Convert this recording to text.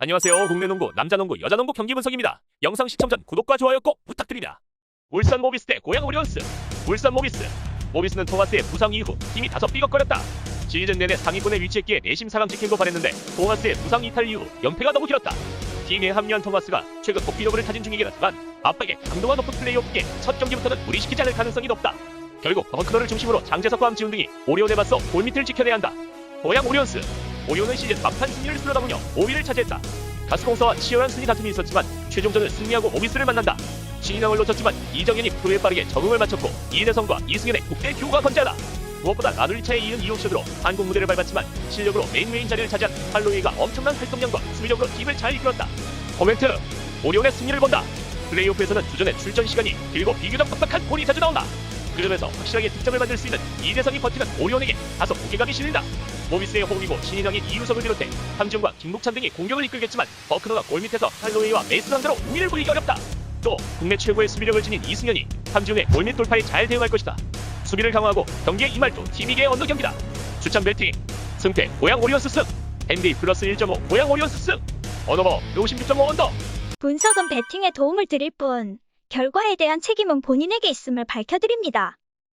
안녕하세요. 국내 농구, 남자 농구, 여자 농구 경기 분석입니다. 영상 시청 전 구독과 좋아요 꼭 부탁드립니다. 울산 모비스 대 고양 오리온스. 울산 모비스. 모비스는 토마스의 부상 이후 팀이 다소 삐걱거렸다. 시즌 내내 상위권에 위치했기에 내심 사강 지킴고 바랬는데 토마스의 부상 이탈 이후 연패가 너무 길었다. 팀에 합류한 토마스가 최근 복귀 여부를 타진 중이긴 하지만 압박에 강도가 높은 플레이오프기에 첫 경기부터는 무리시키지 않을 가능성이 높다. 결국 버크너를 중심으로 장재석과 함지훈 등이 오리온에 맞서 골밑을 지켜내야 한다. 고양 오리온스. 오리온은 시즌 막판 승리를 쓸어담으며 5위를 차지했다. 가스공사와 치열한 승리 다툼이 있었지만 최종전은 승리하고 모비스를 만난다. 신인왕을 놓쳤지만 이정현이 프로에 빠르게 적응을 마쳤고 이대성과 이승현의 국대 듀오가 건재하다. 무엇보다 나눌리차에 이은 이옵션으로 한국 무대를 밟았지만 실력으로 메인 메인 자리를 차지한 할로이가 엄청난 활동량과 수비력으로 팀을 잘 이끌었다. 코멘트! 오리온의 승리를 본다. 플레이오프에서는 주전의 출전 시간이 길고 비교적 빡빡한 골이 자주 나온다. 그 점에서 확실하게 득점을 만들 수 있는 이대성이 버티는 오리온에게 다소 무게감이 실린다. 모비스의 호흡이고 신인왕인 이우석을 비롯해 함지훈과 김국찬 등이 공격을 이끌겠지만 버크너가 골밑에서 할로웨이와 메이스 상대로 우위를 부리기 어렵다. 또 국내 최고의 수비력을 지닌 이승현이 함지훈의 골밑 돌파에 잘 대응할 것이다. 수비를 강화하고 경기에 임할 또 팀이계의 언더 경기다. 추천 배팅 승패 고양 오리온스 승 NBA 플러스 1.5 고양 오리온스 승 언어버 56.5 언더 분석은 배팅에 도움을 드릴 뿐, 결과에 대한 책임은 본인에게 있음을 밝혀드립니다.